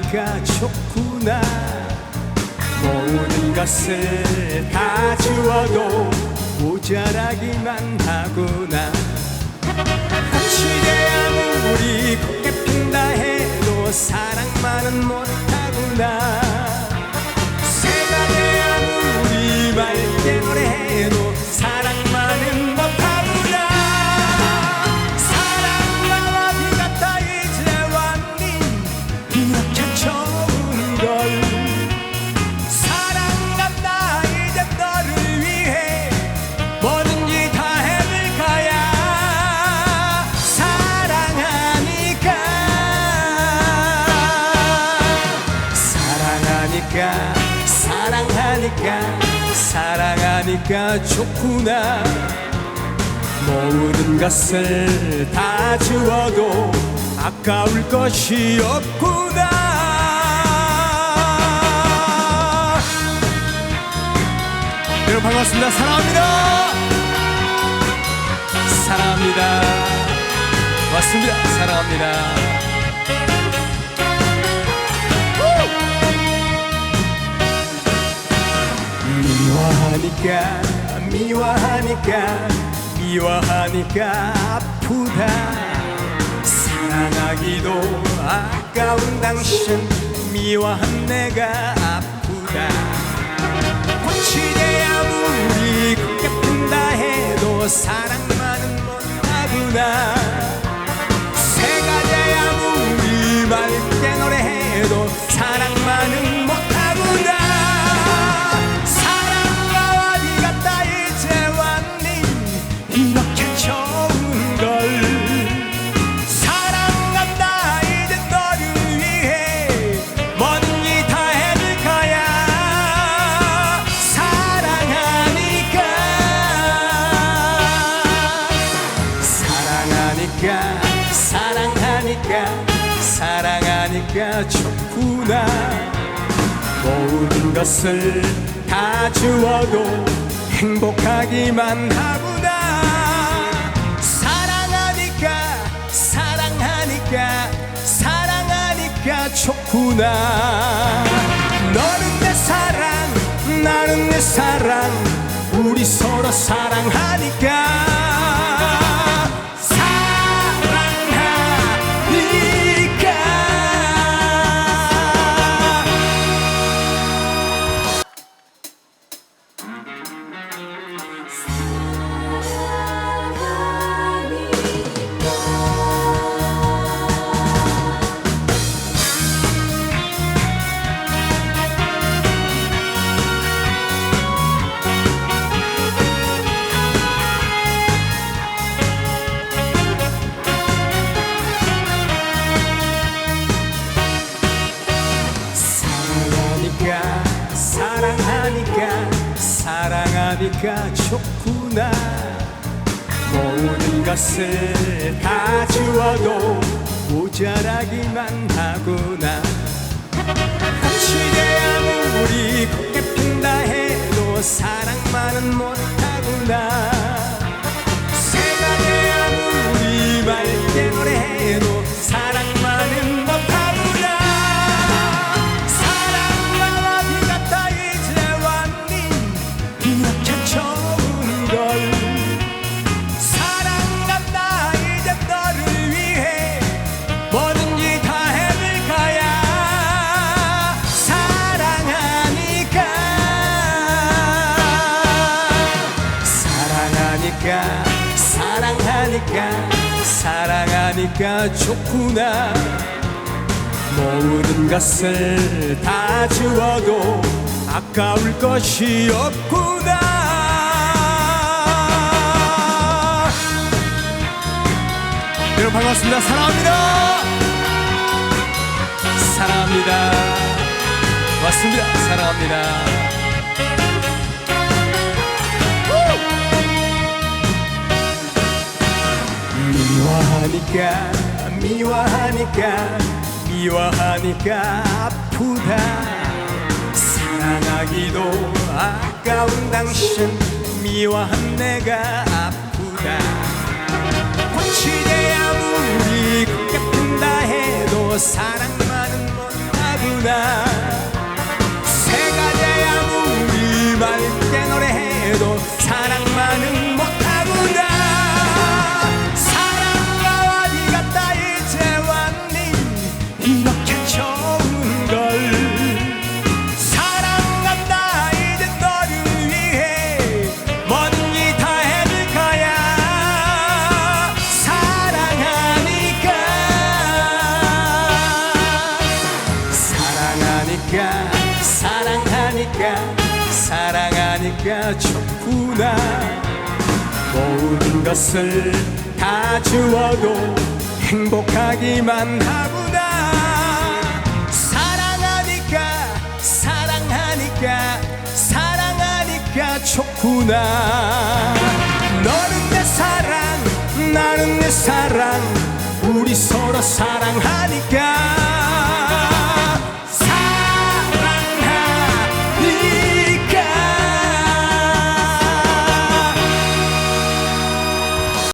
미워하니까 사랑하니까 좋구나. 모든 것을 다 주어도 모자라기만 하구나. 꽃이 아무리 곱게 핀다 해도 사랑만은 못하구나. 새가 돼 아무리 맑게 노래해도 사랑하니까 사랑하니까 사랑하니까 좋구나. 모든 것을 다 주어도 아까울 것이 없구나. 여러분 반갑습니다. 사랑합니다. 사랑합니다. 맞습니다. 사랑합니다 미워하니까 미워하니까 미워하니까 아프다. 사랑하기도 아까운 당신 미워한 내가 아프다. 돼 아무리 핀다 해도 사랑만은 못하구나. 새가 돼 아무리 맑게 노래해도 사랑만은 못하구나 사랑하니까 사랑하니까 사랑하니까 좋구나. 모든 것을 다 주어도 행복하기만 하구나. 사랑하니까 사랑하니까 사랑하니까 좋구나. 너는 내 사랑 나는 내 사랑 우리 서로 사랑하니까 사랑하니까 좋구나. 모든 것을 다 주어도 모자라기만 하구나. 돼 아무리 곱게 핀다 해도 사랑만은 못하구나 사랑하니까 사랑하니까 좋구나. 모든 것을 다 주어도 아까울 것이 없구나. 여러분 반갑습니다. 사랑합니다. 사랑합니다. 맞습니다. 사랑합니다 미워하니까 미워하니까 미워하니까 아프다. 사랑하기도 아까운 당신 미워한 내가 아프다. 곤 치대야 우리 끝같은다 해도 사랑만은 못하구나. 사랑하니까 사랑하니까 좋구나. 모든 것을 다 주어도 행복하기만 하구나. 사랑하니까 사랑하니까 사랑하니까 좋구나. 너는 내 사랑 나는 내 사랑. 우리 서로 사랑하니까